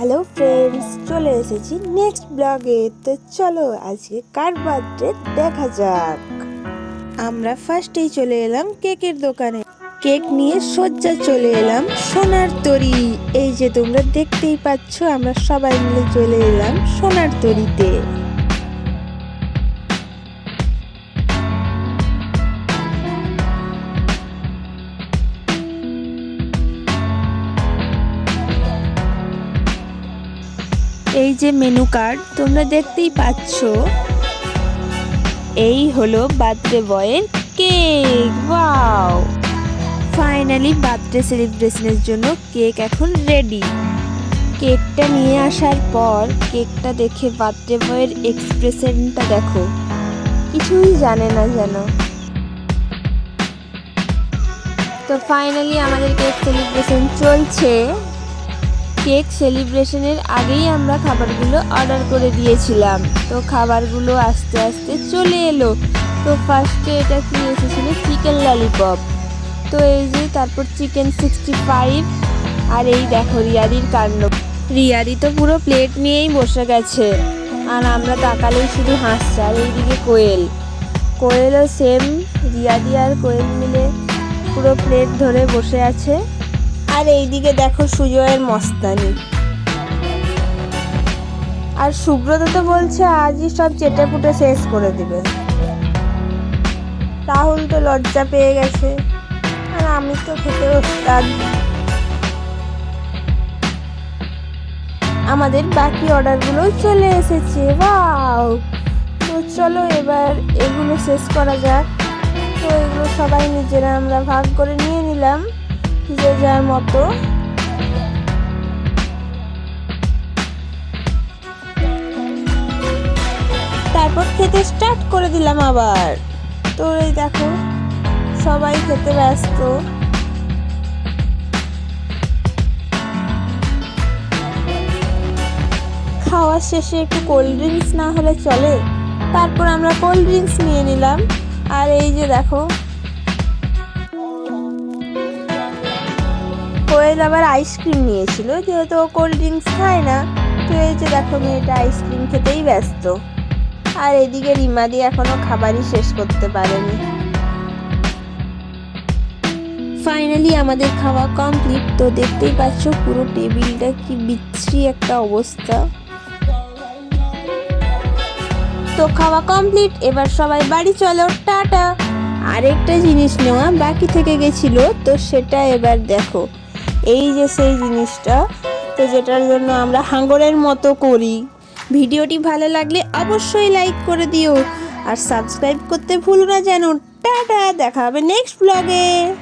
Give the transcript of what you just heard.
Hello friends চলে এসেছি next ব্লগে তো চলো আজকে কার বার্থডে দেখা যাক। আমরা ফার্স্টেই চলে এলাম কেকের দোকানে। কেক নিয়ে সজ্জা চলে এলাম সোনার তরি। এই যে তোমরা দেখতেই পাচ্ছ, আমরা সবাই মিলে চলে এলাম সোনার তরিতে। এই যে মেনু কার্ড তোমরা দেখতেই পাচ্ছ, এই হলো বার্থডে বয়ের কেক, ওয়াও! ফাইনালি বার্থডে সেলিব্রেশনের জন্য কেক এখন রেডি কেকটা নিয়ে আসার পর, কেকটা দেখে বার্থডে বয়ের এক্সপ্রেশনটা দেখো। কিছুই জানে না যেন। তো ফাইনালি আমাদের কেক সেলিব্রেশন চলছে। কেক সেলিব্রেশনের আগেই আমরা খাবারগুলো অর্ডার করে দিয়েছিলাম। তো খাবারগুলো আস্তে আস্তে চলে এলো। তো ফার্স্টে এটা কি এসেছিল? Chicken lollipop. তো এই যে তারপর চিকেন সিক্সটি ফাইভ আর এই দেখো রিয়াদির কাণ্ড। রিয়াদি তো পুরো প্লেট নিয়েই বসে গেছে। আর আমরা তাকালেই শুধু হাসছে। আর এইদিকে কোয়েল। কোয়েলও সেম রিয়াদি আর কোয়েল মিলে পুরো প্লেট ধরে বসে আছে। আর এইদিকে দেখো সুজয়ের মস্তানি। আর সুব্রত তো বলছে, আজই সব চেটে পুটে শেষ করে দিবে। রাহুল তো লজ্জা পেয়ে গেছে। আর আমি তো খেতে ওস্তাদ আমাদের বাকি অর্ডারগুলো চলে এসেছে। বাও তো চলো এবার এগুলো শেষ করা যাক। তো এগুলো সবাই নিজেরা আমরা ভাগ করে নিয়ে নিলাম। যে যার মতো। তারপর খেতে স্টার্ট করে দিলাম আবার। তো এই দেখো, সবাই খেতে ব্যস্ত। খাওয়ার শেষে একটু কোল্ড ড্রিঙ্কস না হলে চলে। তারপর আমরা কোল্ড ড্রিঙ্কস নিয়ে নিলাম। আর এই যে দেখো কোয়েল আবার আইসক্রিম নিয়েছিল, যেহেতু ও কোল্ড ড্রিঙ্কস খায় না, তো এই যে দেখো মেয়েটা আইসক্রিম খেতেই ব্যস্ত। আর এদিকে রিমাদি এখনও খাবারই শেষ করতে পারেনি। ফাইনালি আমাদের খাওয়া কমপ্লিট তো দেখতেই পাচ্ছ পুরো টেবিলটা কি বিচ্ছিরি একটা অবস্থা। তো খাওয়া কমপ্লিট এবার সবাই বাড়ি চলো, টাটা। আরেকটা জিনিস নেওয়া বাকি থেকে গেছিল, তো সেটা এবার দেখো। এই যে সেই জিনিসটা, তো যেটার জন্য আমরা হাঙ্গরের মতো করি। ভিডিওটি ভালো লাগলে অবশ্যই লাইক করে দিও। আর সাবস্ক্রাইব করতে ভুলো না যেন। টাটা, দেখা হবে নেক্সট ব্লগে।